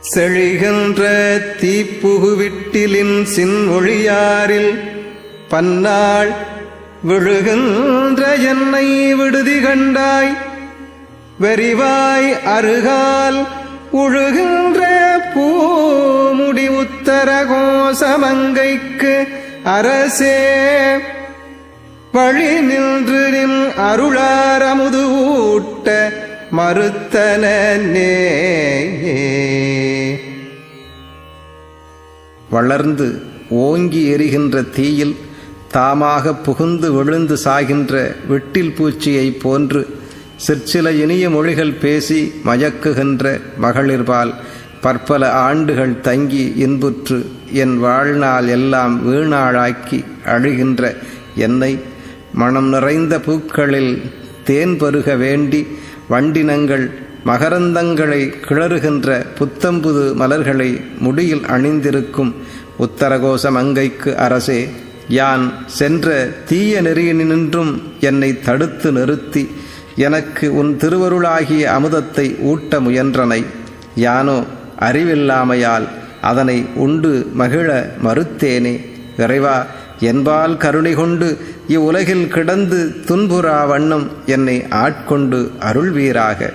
செழிகின்ற தீப்புகுவிட்டிலின் சின் பன்னாள் விழுகின்ற என்னை விடுதி கண்டாய். வெறிவாய் அருகால் உழுகின்ற பூமுடி உத்தர கோசமங்கைக்கு அரசே. வழி நின்று நின் அருளாரமுது ஊட்ட மறுத்தனே வளர்ந்து ஓங்கி எரிகின்ற தீயில் தாமாக புகுந்து விழுந்து சாகின்ற வெட்டில் பூச்சியைப் போன்று சிற்சில இனிய மொழிகள் பேசி மயக்குகின்ற மகளிர்பால் பற்பல ஆண்டுகள் தங்கி இன்புற்று என் வாழ்நாள் எல்லாம் வீணாளாக்கி அழுகின்ற என்னை மனம் நிறைந்த பூக்களில் தேன் பருக வேண்டி வண்டினங்கள் மகரந்தங்களை கிளறுகின்ற புத்தம்புது மலர்களை முடியில் அணிந்திருக்கும் உத்தரகோச மங்கைக்கு அரசே யான் சென்ற தீய நெறியினின்றும் என்னை தடுத்து நிறுத்தி எனக்கு உன் திருவருளாகிய அமுதத்தை ஊட்ட முயன்றனை. யானோ அறிவில்லாமையால் அதனை உண்டு மகிழ மறுத்தேனே. இறைவா என்பால் கருணை கொண்டு இவ்வுலகில் கிடந்து துன்புறா வண்ணம் என்னை ஆட்கொண்டு அருள்வீராக.